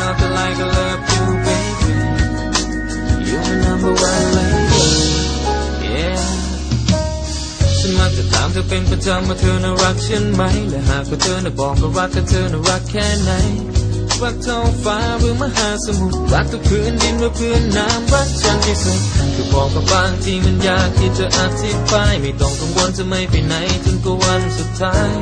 Popping like I love you, baby. You're number one lady, yeah. ฉันมักจะถามเธอเป็นประจำว่าเธอน่ารักฉันไหม และหากว่าเธอน่ะบอกก็รักแต่เธอน่ารักแค่ไหน รักเท่าฟ้าหรือมหาสมุทร รักทุกพื้นดินว่าพื้นน้ำรักฉันที่สุดคือบอกกับางที่มันยากที่จะอธิบาย ไม่ต้องกังวลจะไม่ไปไหนจนกว่าวันสุดท้าย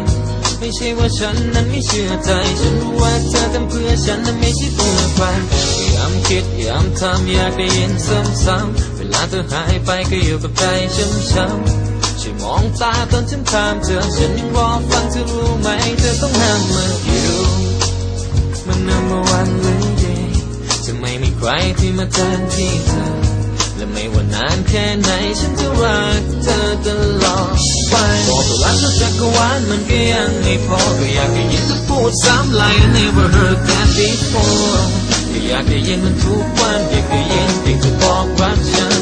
ไม่ใช่ว่าฉันนั้นไม่เชื่อใจ ฉันรู้ว่าเธอทำเพื่อฉันนั้นไม่ใช่เพื่อใครพยายามคิดพยายามทำอยากได้ยินซ้ำๆเวลาเธอหายไปก็อยู่กับใจช้ำๆช่วยมองตาตอนฉันถามเธอฉันยังรอฟังเธอรู้ไหมเธอต้องห้ามมันอยู่มัน number one lady จะไม่มีใครที่มาแทนที่เธอ และไม่ว่านานแค่ไหนฉันจะรักเธอตลอดไปบอกว่ารักเธอจั กรวาลมันก็ยังไม่พอก็อยากได้ยินเธอพูดซ้ำ like I never heard that before ก็อยากได้ยินมันทุกวันอยากได้ยินเพียงเธอบอกรักฉัน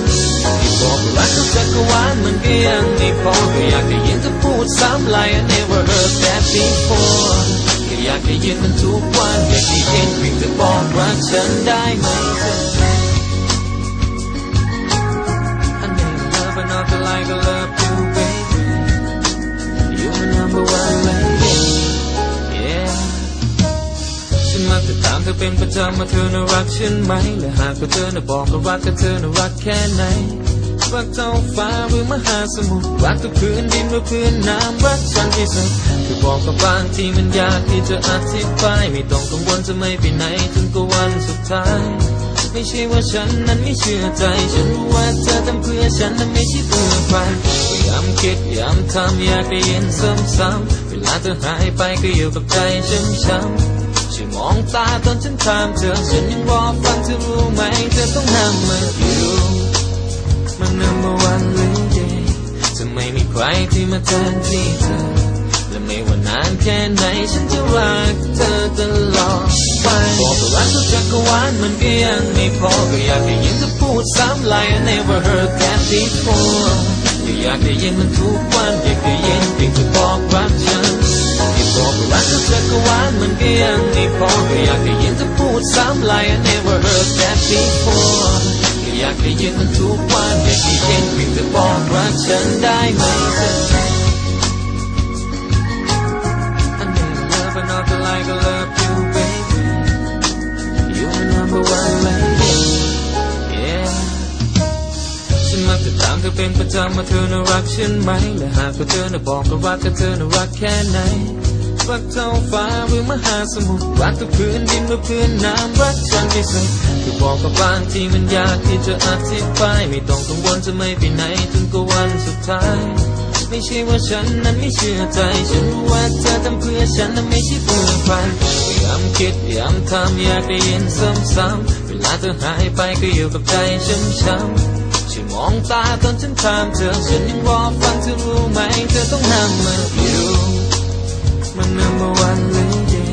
ที่บอกว่ารักเธอจักรวาลมันก็ยังไม่พอก็อยากได้ยินเธอพูดซ้ำ like I never heard that before ก็อยากได้ยินมันทุกวันอยากได้ยินเพียงเธอบอกรักฉันได้ไหมเธอ มักจะถามเธอเป็นประจำว่าเธอน่ารักฉันไหม และหากว่าเธอน่ะบอกก็รักก็เธอน่ารักแค่ไหนรักเท้องฟ้าหรือมหาสมุทรรักทุกพื้นดินหรือพื้นน้ำรักฉันที่สุดคือบอกกับบางทีมันยากที่จะอธิบายไม่ต้องกังวลจะไม่ไปไหนจนกว่าวันสุดท้าย ไม่ใช่ว่าฉันนั้นไม่เชื่อใจ ฉันรู้ว่าเธอทำเพื่อฉันนั้นไม่ใช่เพื่อใครพยายามคิดพยายามทำอยากได้ยินซ้ำๆเวลาเธอหายไปก็อยู่กับใจช้ำๆ ช่วยมองตาตอนฉันถามเธอฉันยังรอฟังเธอรู้ไหมเธอต้องห้ามมันอยู่มัน number one lady จะไม่มีใครที่มาแทนที่เธอ และไม่ว่านานแค่ไหนฉันจะรักเธอตลอดไปบอกว่ารักทุกจักรวาลมันก็ยังไม่พอก็อยากได้ยินเธอพูดซ้ำ like I never heard that before ก็อยากได้ยินมันทุกวันอยากได้ยินเพียงเธอบอกรักฉัน บอกว่ารักทุกจักรวาลมันก็ยังไม่พอก็อยากได้ยินเธอพูดซ้ำ like I never heard that before ก็อยากได้ยินมันทุกวันอยากได้ยินเพียงเธอบอกรักฉันได้ไหมเธอ I need love another like I love you, baby. You're my number one lady. Yeah. ฉันมักจะถามเธอเป็นประจำว่าเธอน่ารักฉันไหมและหากว่าเธอน่ะบอกก็รักก็เธอน่ารักแค่ไหน รักเท้องฟ้าหรือมหาสมุทรรักทุกพื้นดินหรือพื้นน้ำรักฉันที่สุดคือบอกกับบางที่มันยากที่จะอธิบายไม่ต้องกังวลจะไม่ไปไหนจนกว่าวันสุดท้าย ไม่ใช่ว่าฉันนั้นไม่เชื่อใจ ฉันรู้ว่าเธอทำเพื่อฉันนั้นไม่ใช่เพื่อใครพยายามคิดพยายามทำอยากได้ยินซ้ำๆเวลาเธอหายไปก็อยู่กับใจช้ำๆช่วยมองตาตอนฉันถามเธอ ฉันยังรอฟังเธอรู้ไหม เธอต้องห้ามมันอยู่ มัน number one lady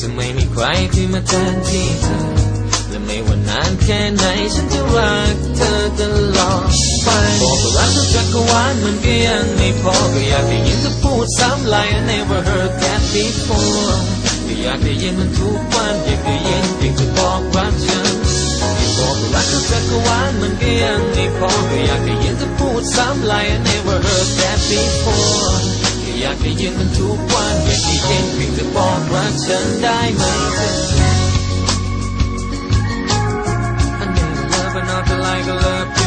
จะไม่มีใครที่มาแทนที่เธอ และไม่ว่านานแค่ไหนฉันจะรักเธอตลอดไปบอกว่ารักทุกจักรวาลมันก็ยังไม่พอก็อยากได้ยินเธอพูดซ้ำ like I never heard that before ก็อยากได้ยินมันทุกวันอยากได้ยินเพียงเธอบอกรักฉันบอกว่ารักทุกจักรวาลมันก็ยังไม่พอก็อยากได้ยินเธอพูดซ้ำ like I never heard that before อยากได้ยืนมันทุกวันอยากที่เย็นเพียงจะบอกว่าฉันได้ไหมเธอ I never love another like a love